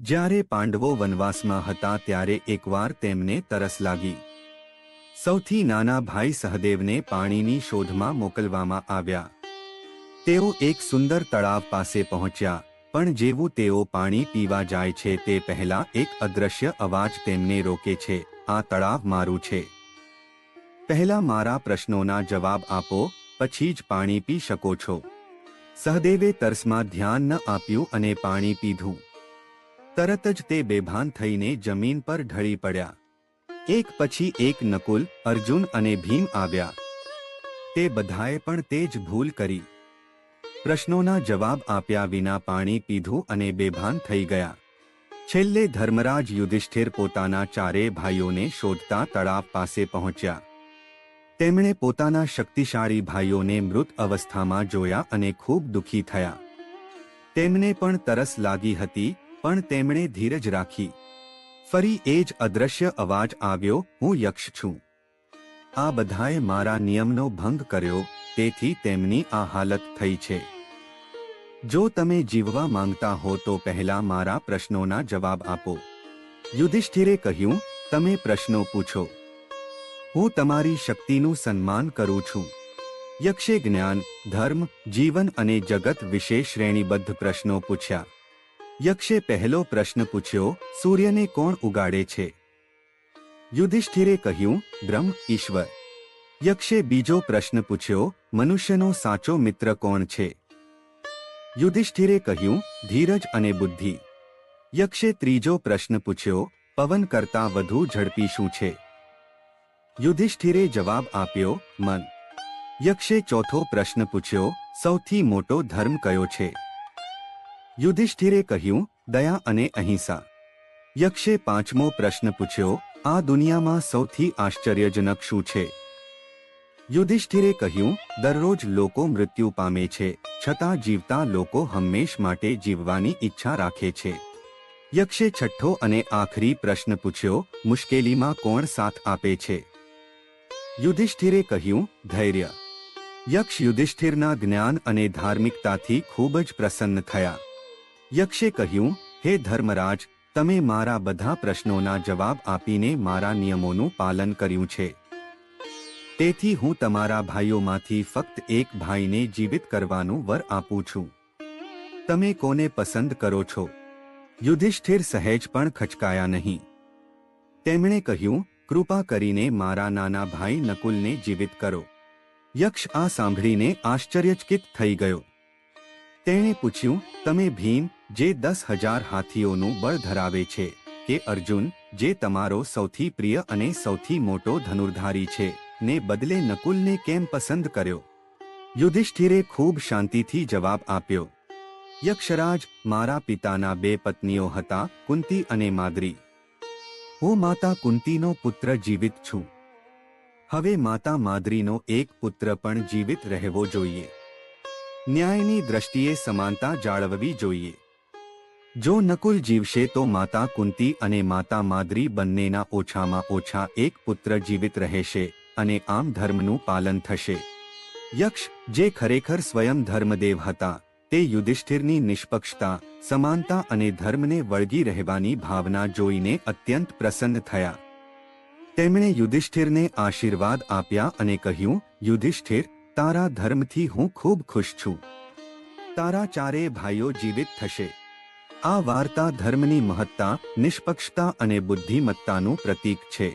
જ્યારે પાંડવો વનવાસમાં હતા ત્યારે એકવાર તેમને તરસ લાગી. સૌથી નાના ભાઈ સહદેવને પાણીની શોધમાં મોકલવામાં આવ્યા. તેઓ એક સુંદર તળાવ પાસે પહોંચ્યા, પણ જેવું તેઓ પાણી પીવા જાય છે તે પહેલા એક અદ્રશ્ય અવાજ તેમને રોકે છે, આ તળાવ મારું છે. પહેલા મારા પ્રશ્નોના જવાબ આપો, પછી જ પાણી પી શકો છો. સહદેવે તરસમાં ધ્યાન ન આપ્યું અને પાણી પીધું. તરત જ તે બેભાન થઈને જમીન પર ઢળી પડ્યા. એક પછી એક નકુલ, અર્જુન અને ભીમ આવ્યા. તે બધાએ પણ તે જ ભૂલ કરી. પ્રશ્નોના જવાબ આપ્યા વિના પાણી પીધું અને બેભાન થઈ ગયા. છેલ્લે ધર્મરાજ યુધિષ્ઠિર પોતાના ચારે ભાઈઓને શોધતા તળાવ પાસે પહોંચ્યા. તેમણે પોતાના શક્તિશાળી ભાઈઓને મૃત અવસ્થામાં જોયા અને ખૂબ દુઃખી થયા. તેમને પણ તરસ લાગી હતી પણ તેમણે ધીરજ રાખી. ફરી એ જ અદ્રશ્ય અવાજ આવ્યો, હું યક્ષ છું. આ બધાએ મારા નિયમનો ભંગ કર્યો, તેથી તેમની આ હાલત થઈ છે. જો તમે જીવવા માંગતા હો તો પહેલા મારા પ્રશ્નોના જવાબ આપો. યુધિષ્ઠિરે કહ્યું, તમે પ્રશ્નો પૂછો. હું તમારી શક્તિનું સન્માન કરું છું. યક્ષે જ્ઞાન, ધર્મ, જીવન અને જગત વિશે શ્રેણીબદ્ધ પ્રશ્નો પૂછ્યા. યક્ષે પહેલો પ્રશ્ન પૂછ્યો, સૂર્યને કોણ ઉગાડે છે? યુધિષ્ઠિરે કહ્યું, બ્રહ્મ, ઈશ્વર. યક્ષે બીજો પ્રશ્ન પૂછ્યો, મનુષ્યનો સાચો મિત્ર કોણ છે? યુધિષ્ઠિરે કહ્યું, ધીરજ અને બુદ્ધિ. યક્ષે ત્રીજો પ્રશ્ન પૂછ્યો, પવન કરતાં વધુ ઝડપી શું છે? યુધિષ્ઠિરે જવાબ આપ્યો, મન. યક્ષે ચોથો પ્રશ્ન પૂછ્યો, સૌથી મોટો ધર્મ કયો છે? યુધિષ્ઠિરે કહ્યું, દયા અને અહિંસા. યક્ષે પાંચમો પ્રશ્ન પૂછ્યો, આ દુનિયામાં સૌથી આશ્ચર્યજનક શું છે? યુધિષ્ઠિરે કહ્યું, દરરોજ લોકો મૃત્યુ પામે છે, છતાં જીવતા લોકો હંમેશ માટે જીવવાની ઈચ્છા રાખે છે. યક્ષે છઠ્ઠો અને આખરી પ્રશ્ન પૂછ્યો, મુશ્કેલીમાં કોણ સાથ આપે છે? યુધિષ્ઠિરે કહ્યું, ધૈર્ય. યક્ષ યુધિષ્ઠિરના જ્ઞાન અને ધાર્મિકતાથી ખૂબ જ પ્રસન્ન થયા. યક્ષે કહ્યું, હે ધર્મરાજ, તમે મારા બધા પ્રશ્નોના જવાબ આપીને મારા નિયમોનું પાલન કર્યું છે. તેથી હું તમારા ભાઈઓમાંથી ફક્ત એક ભાઈને જીવિત કરવાનું વર આપું છું. તમે કોને પસંદ કરો છો? યુધિષ્ઠિર સહેજ પણ ખચકાયા નહીં. તેમણે કહ્યું, કૃપા કરીને મારા નાના ભાઈ નકુલને જીવિત કરો. યક્ષ આ સાંભળીને આશ્ચર્યચકિત થઈ ગયો. તેણે પૂછ્યું, તમે ભીમ જે દસ હજાર હાથીઓનું બળ ધરાવે છે, કે અર્જુન, જે તમારો સૌથી પ્રિય અને સૌથી મોટો ધનુર્ધારી છે, ને બદલે નકુલને કેમ પસંદ કર્યો? યુધિષ્ઠિરે ખૂબ શાંતિથી જવાબ આપ્યો. યક્ષરાજ, મારા પિતાના બે પત્નીઓ હતા, કુંતી અને માદ્રી હું માતા કુંતીનો પુત્ર જીવિત છું. હવે માતા માદ્રીનો એક પુત્ર પણ જીવિત રહેવો જોઈએ. ન્યાયની દ્રષ્ટિએ સમાનતા જાળવવી જોઈએ. જો નકુલ જીવશે તો માતા કુંતી અને માતા માદ્રી બંનેના ઓછામાં ઓછા એક પુત્ર જીવિત રહેશે અને આમ ધર્મનું પાલન થશે. યક્ષ, જે ખરેખર સ્વયં ધર્મદેવ હતા, તે યુધિષ્ઠિરની નિષ્પક્ષતા, સમાનતા અને ધર્મને વળગી રહેવાની ભાવના જોઈને અત્યંત પ્રસન્ન થયા. તેમણે યુધિષ્ઠિરને આશીર્વાદ આપ્યા અને કહ્યું, યુધિષ્ઠિર, તારા ધર્મથી હું ખૂબ ખુશ છું. તારા ચારે ભાઈઓ જીવિત થશે. આ વાર્તા ધર્મની મહત્તા નિષ્પક્ષતા અને બુદ્ધિમત્તાનું પ્રતીક છે.